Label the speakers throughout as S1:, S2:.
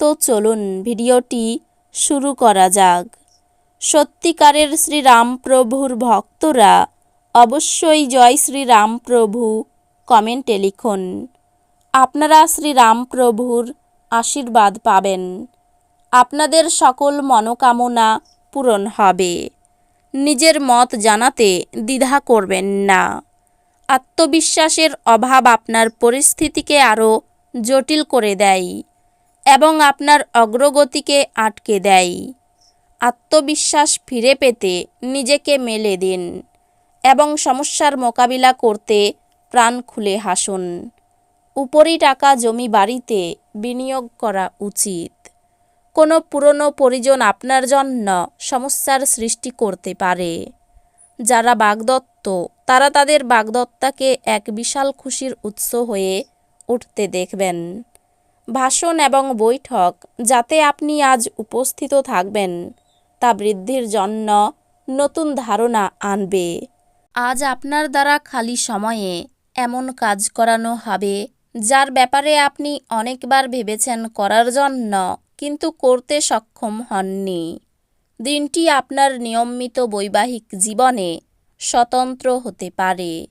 S1: তো চলুন ভিডিওটি শুরু করা যাক। সত্যিকারের শ্রীরামপ্রভুর ভক্তরা অবশ্যই জয় শ্রীরামপ্রভু কমেন্টে লিখুন। আপনারা শ্রীরামপ্রভুর আশীর্বাদ পাবেন। আপনাদের সকল মনোকামনা পূরণ হবে। নিজের মত জানাতে দ্বিধা করবেন না। আত্মবিশ্বাসের অভাব আপনার পরিস্থিতিকে আরও জটিল করে দেয়। এবং আপনার অগ্রগতিকে আটকে দেয়। আত্মবিশ্বাস ফিরে পেতে নিজেকে মেলে দিন এবং সমস্যার মোকাবিলা করতে প্রাণ খুলে হাসুন। উপরি টাকা জমি বাড়িতে বিনিয়োগ করা উচিত। কোনো পুরনো পরিজন আপনার জন্য সমস্যার সৃষ্টি করতে পারে। যারা বাগদত্ত, তারা তাদের বাগদত্তাকে এক বিশাল খুশির উৎস হয়ে উঠতে দেখবেন। ভাষণ এবং বৈঠক যাতে আপনি আজ উপস্থিত থাকবেন, তা বৃদ্ধির জন্য নতুন ধারণা আনবে। আজ আপনার দ্বারা খালি সময়ে এমন কাজ করানো হবে, যার ব্যাপারে আপনি অনেকবার ভেবেছেন করার জন্য, কিন্তু করতে সক্ষম হননি। দিনটি আপনার নিয়মিত বৈবাহিক জীবনে স্বতন্ত্র হতে পারে।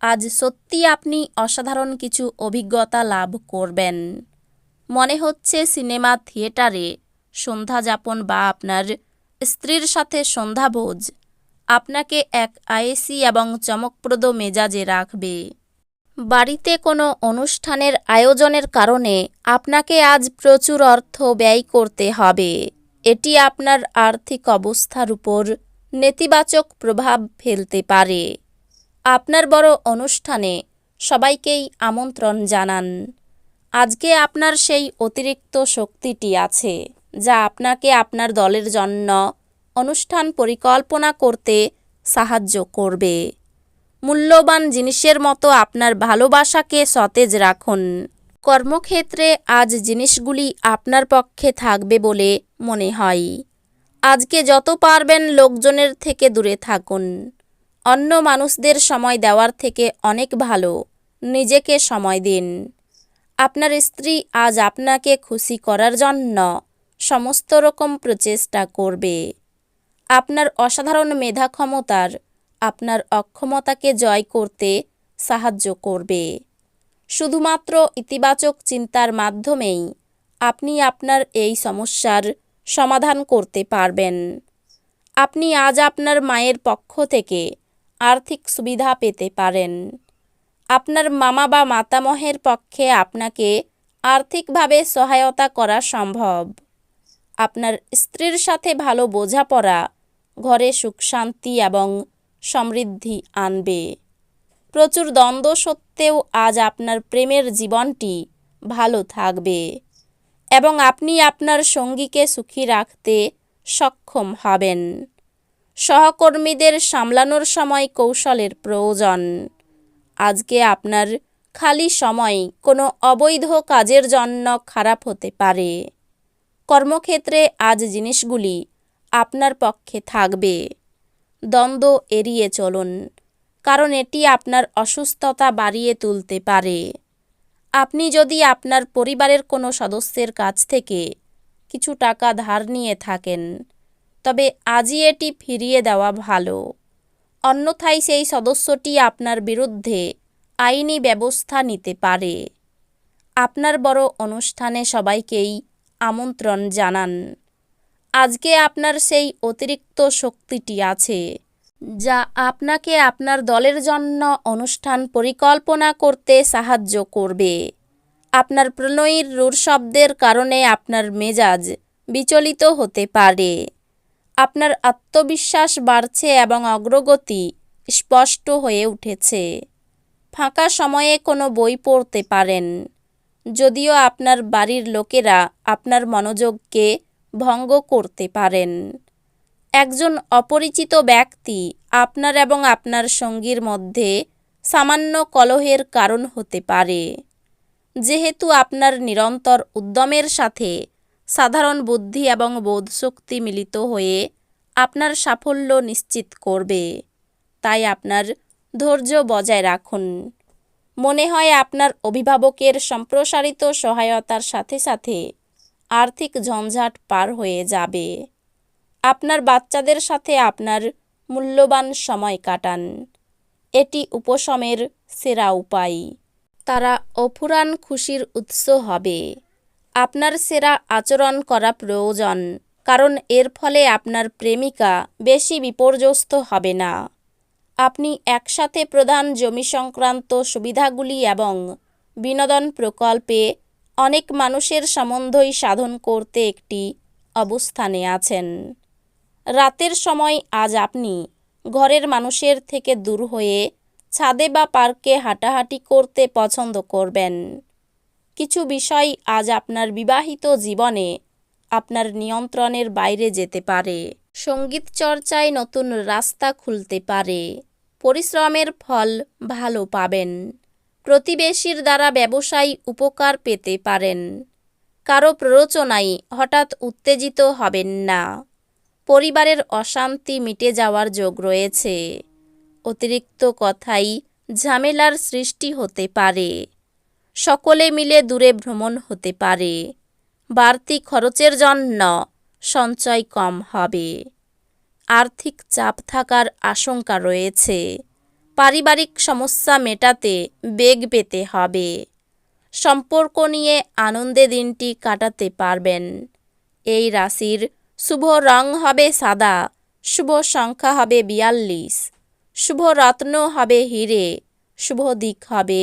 S1: আজ সত্যি আপনি অসাধারণ কিছু অভিজ্ঞতা লাভ করবেন। মনে হচ্ছে সিনেমা থিয়েটারে সন্ধ্যা যাপন বা আপনার স্ত্রীর সাথে সন্ধ্যাভোজ। আপনাকে এক আয়েসি এবং চমকপ্রদ মেজাজে রাখবে। বাড়িতে কোনো অনুষ্ঠানের আয়োজনের কারণে আপনাকে আজ প্রচুর অর্থ ব্যয় করতে হবে। এটি আপনার আর্থিক অবস্থার উপর নেতিবাচক প্রভাব ফেলতে পারে। আপনার বড় অনুষ্ঠানে সবাইকেই আমন্ত্রণ জানান। আজকে আপনার সেই অতিরিক্ত শক্তিটি আছে, যা আপনাকে আপনার দলের জন্য অনুষ্ঠান পরিকল্পনা করতে সাহায্য করবে। মূল্যবান জিনিসের মতো আপনার ভালোবাসাকে সতেজ রাখুন। কর্মক্ষেত্রে আজ জিনিসগুলি আপনার পক্ষে থাকবে বলে মনে হয়। আজকে যত পারবেন লোকজনের থেকে দূরে থাকুন। অন্য মানুষদের সময় দেওয়ার থেকে অনেক ভালো। নিজেকে সময় দিন। আপনার স্ত্রী আজ আপনাকে খুশি করার জন্য সমস্ত রকম প্রচেষ্টা করবে। আপনার অসাধারণ মেধা ক্ষমতার আপনার অক্ষমতাকে জয় করতে সাহায্য করবে। শুধুমাত্র ইতিবাচক চিন্তার মাধ্যমেই আপনি আপনার এই সমস্যার সমাধান করতে পারবেন। আপনি আজ আপনার মায়ের পক্ষ থেকে আর্থিক সুবিধা পেতে পারেন। আপনার মামা বা মাতামহের পক্ষে আপনাকে আর্থিকভাবে সহায়তা করা সম্ভব। আপনার স্ত্রীর সাথে ভালো বোঝাপড়া ঘরে সুখ, শান্তি এবং সমৃদ্ধি আনবে। প্রচুর দ্বন্দ্ব সত্ত্বেও আজ আপনার প্রেমের জীবনটি ভালো থাকবে এবং আপনি আপনার সঙ্গীকে সুখী রাখতে সক্ষম হবেন। সহকর্মীদের সামলানোর সময় কৌশলের প্রয়োজন। আজকে আপনার খালি সময় কোনো অবৈধ কাজের জন্য খারাপ হতে পারে। কর্মক্ষেত্রে আজ জিনিসগুলি আপনার পক্ষে থাকবে। দ্বন্দ্ব এড়িয়ে চলুন, কারণ এটি আপনার অসুস্থতা বাড়িয়ে তুলতে পারে। আপনি যদি আপনার পরিবারের কোনো সদস্যের কাছ থেকে কিছু টাকা ধার নিয়ে থাকেন, তবে আজই এটি ফিরিয়ে দেওয়া ভালো। অন্যথায় সেই সদস্যটি আপনার বিরুদ্ধে আইনি ব্যবস্থা নিতে পারে। আপনার বড় অনুষ্ঠানে সবাইকেই আমন্ত্রণ জানান। আজকে আপনার সেই অতিরিক্ত শক্তিটি আছে, যা আপনাকে আপনার দলের জন্য অনুষ্ঠান পরিকল্পনা করতে সাহায্য করবে। আপনার প্রণয়ীর রূঢ় শব্দের কারণে আপনার মেজাজ বিচলিত হতে পারে। আপনার আত্মবিশ্বাস বাড়ছে এবং অগ্রগতি স্পষ্ট হয়ে উঠেছে। ফাঁকা সময়ে কোনো বই পড়তে পারেন। যদিও আপনার বাড়ির লোকেরা আপনার মনোযোগকে ভঙ্গ করতে পারেন। একজন অপরিচিত ব্যক্তি আপনার এবং আপনার সঙ্গীর মধ্যে সামান্য কলহের কারণ হতে পারে। যেহেতু আপনার নিরন্তর উদ্যমের সাথে সাধারণ বুদ্ধি এবং বোধশক্তি মিলিত হয়ে আপনার সাফল্য নিশ্চিত করবে। তাই আপনার ধৈর্য বজায় রাখুন। মনে হয় আপনার অভিভাবকের সম্প্রসারিত সহায়তার সাথে সাথে আর্থিক ঝঞ্ঝাট পার হয়ে যাবে। আপনার বাচ্চাদের সাথে আপনার মূল্যবান সময় কাটান। এটি উপশমের সেরা উপায়। তারা অফুরান খুশির উৎস হবে। আপনার সেরা আচরণ করা প্রয়োজন, কারণ এর ফলে আপনার প্রেমিকা বেশি বিপর্যস্ত হবে না। আপনি একসাথে প্রধান জমি সংক্রান্ত সুবিধাগুলি এবং বিনোদন প্রকল্পে অনেক মানুষের সম্বন্ধই সাধন করতে একটি অবস্থানে আছেন। রাতের সময় আজ আপনি ঘরের মানুষের থেকে দূর হয়ে ছাদে বা পার্কে হাঁটাহাঁটি করতে পছন্দ করবেন। কিছু বিষয় আজ আপনার বিবাহিত জীবনে আপনার নিয়ন্ত্রণের বাইরে যেতে পারে। সংগীত চর্চায় নতুন রাস্তা খুলতে পারে। পরিশ্রমের ফল ভালো পাবেন। প্রতিবেশীর দ্বারা ব্যবসায়ী উপকার পেতে পারেন। কারও প্ররোচনায় হঠাৎ উত্তেজিত হবেন না। পরিবারের অশান্তি মিটে যাওয়ার যোগ রয়েছে। অতিরিক্ত কথাই ঝামেলার সৃষ্টি হতে পারে। সকলে মিলে দূরে ভ্রমণ হতে পারে। বাড়তি খরচের জন্য সঞ্চয় কম হবে। আর্থিক চাপ থাকার আশঙ্কা রয়েছে। পারিবারিক সমস্যা মেটাতে বেগ পেতে হবে। সম্পর্ক নিয়ে আনন্দে দিনটি কাটাতে পারবেন। এই রাশির শুভ রং হবে সাদা, শুভ সংখ্যা হবে বিয়াল্লিশ, শুভ রত্ন হবে হিরে, শুভ দিক হবে